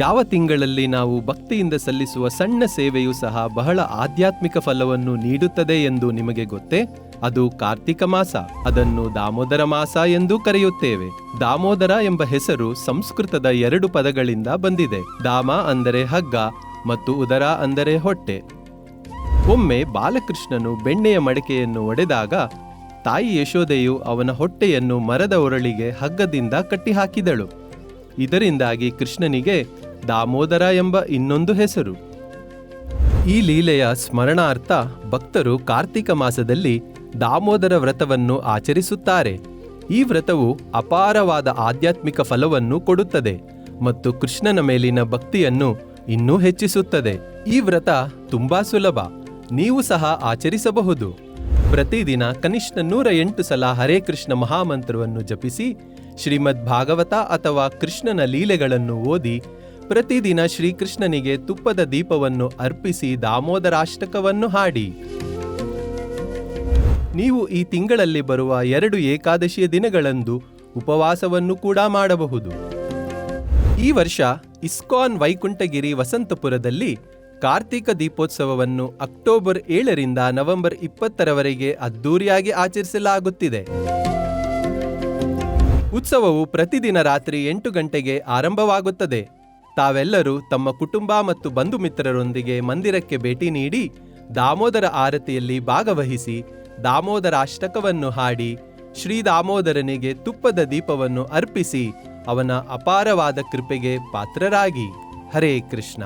ಯಾವ ತಿಂಗಳಲ್ಲಿ ನಾವು ಭಕ್ತಿಯಿಂದ ಸಲ್ಲಿಸುವ ಸಣ್ಣ ಸೇವೆಯೂ ಸಹ ಬಹಳ ಆಧ್ಯಾತ್ಮಿಕ ಫಲವನ್ನು ನೀಡುತ್ತದೆ ಎಂದು ನಿಮಗೆ ಗೊತ್ತೇ? ಅದು ಕಾರ್ತಿಕ ಮಾಸ, ಅದನ್ನು ದಾಮೋದರ ಮಾಸ ಎಂದು ಕರೆಯುತ್ತೇವೆ. ದಾಮೋದರ ಎಂಬ ಹೆಸರು ಸಂಸ್ಕೃತದ ಎರಡು ಪದಗಳಿಂದ ಬಂದಿದೆ. ದಾಮ ಅಂದರೆ ಹಗ್ಗ ಮತ್ತು ಉದರ ಅಂದರೆ ಹೊಟ್ಟೆ. ಒಮ್ಮೆ ಬಾಲಕೃಷ್ಣನು ಬೆಣ್ಣೆಯ ಮಡಕೆಯನ್ನು ಒಡೆದಾಗ ತಾಯಿ ಯಶೋದೆಯು ಅವನ ಹೊಟ್ಟೆಯನ್ನು ಮರದ ಒರಳಿಗೆ ಹಗ್ಗದಿಂದ ಕಟ್ಟಿಹಾಕಿದಳು. ಇದರಿಂದಾಗಿ ಕೃಷ್ಣನಿಗೆ ದಾಮೋದರ ಎಂಬ ಇನ್ನೊಂದು ಹೆಸರು. ಈ ಲೀಲೆಯ ಸ್ಮರಣಾರ್ಥ ಭಕ್ತರು ಕಾರ್ತಿಕ ಮಾಸದಲ್ಲಿ ದಾಮೋದರ ವ್ರತವನ್ನು ಆಚರಿಸುತ್ತಾರೆ. ಈ ವ್ರತವು ಅಪಾರವಾದ ಆಧ್ಯಾತ್ಮಿಕ ಫಲವನ್ನು ಕೊಡುತ್ತದೆ ಮತ್ತು ಕೃಷ್ಣನ ಮೇಲಿನ ಭಕ್ತಿಯನ್ನು ಇನ್ನೂ ಹೆಚ್ಚಿಸುತ್ತದೆ. ಈ ವ್ರತ ತುಂಬಾ ಸುಲಭ, ನೀವು ಸಹ ಆಚರಿಸಬಹುದು. ಪ್ರತಿದಿನ ಕನಿಷ್ಠ ನೂರ ಎಂಟು ಸಲ ಹರೇ ಕೃಷ್ಣ ಮಹಾಮಂತ್ರವನ್ನು ಜಪಿಸಿ ಶ್ರೀಮದ್ ಭಾಗವತ ಅಥವಾ ಕೃಷ್ಣನ ಲೀಲೆಗಳನ್ನು ಓದಿ ಪ್ರತಿದಿನ ಶ್ರೀಕೃಷ್ಣನಿಗೆ ತುಪ್ಪದ ದೀಪವನ್ನು ಅರ್ಪಿಸಿ ದಾಮೋದರಾಷ್ಟಕವನ್ನು ಹಾಡಿ. ನೀವು ಈ ತಿಂಗಳಲ್ಲಿ ಬರುವ ಎರಡು ಏಕಾದಶಿಯ ದಿನಗಳಂದು ಉಪವಾಸವನ್ನು ಕೂಡ ಮಾಡಬಹುದು. ಈ ವರ್ಷ ಇಸ್ಕಾನ್ ವೈಕುಂಠಗಿರಿ ವಸಂತಪುರದಲ್ಲಿ ಕಾರ್ತಿಕ ದೀಪೋತ್ಸವವನ್ನು ಅಕ್ಟೋಬರ್ ಏಳರಿಂದ ನವೆಂಬರ್ ಇಪ್ಪತ್ತರವರೆಗೆ ಅದ್ದೂರಿಯಾಗಿ ಆಚರಿಸಲಾಗುತ್ತಿದೆ. ಉತ್ಸವವು ಪ್ರತಿದಿನ ರಾತ್ರಿ ಎಂಟು ಗಂಟೆಗೆ ಆರಂಭವಾಗುತ್ತದೆ. ತಾವೆಲ್ಲರೂ ತಮ್ಮ ಕುಟುಂಬ ಮತ್ತು ಬಂಧು ಮಿತ್ರರೊಂದಿಗೆ ಮಂದಿರಕ್ಕೆ ಭೇಟಿ ನೀಡಿ ದಾಮೋದರ ಆರತಿಯಲ್ಲಿ ಭಾಗವಹಿಸಿ ದಾಮೋದರ ಅಷ್ಟಕವನ್ನು ಹಾಡಿ ಶ್ರೀ ದಾಮೋದರನಿಗೆ ತುಪ್ಪದ ದೀಪವನ್ನು ಅರ್ಪಿಸಿ ಅವನ ಅಪಾರವಾದ ಕೃಪೆಗೆ ಪಾತ್ರರಾಗಿ. ಹರೇ ಕೃಷ್ಣ.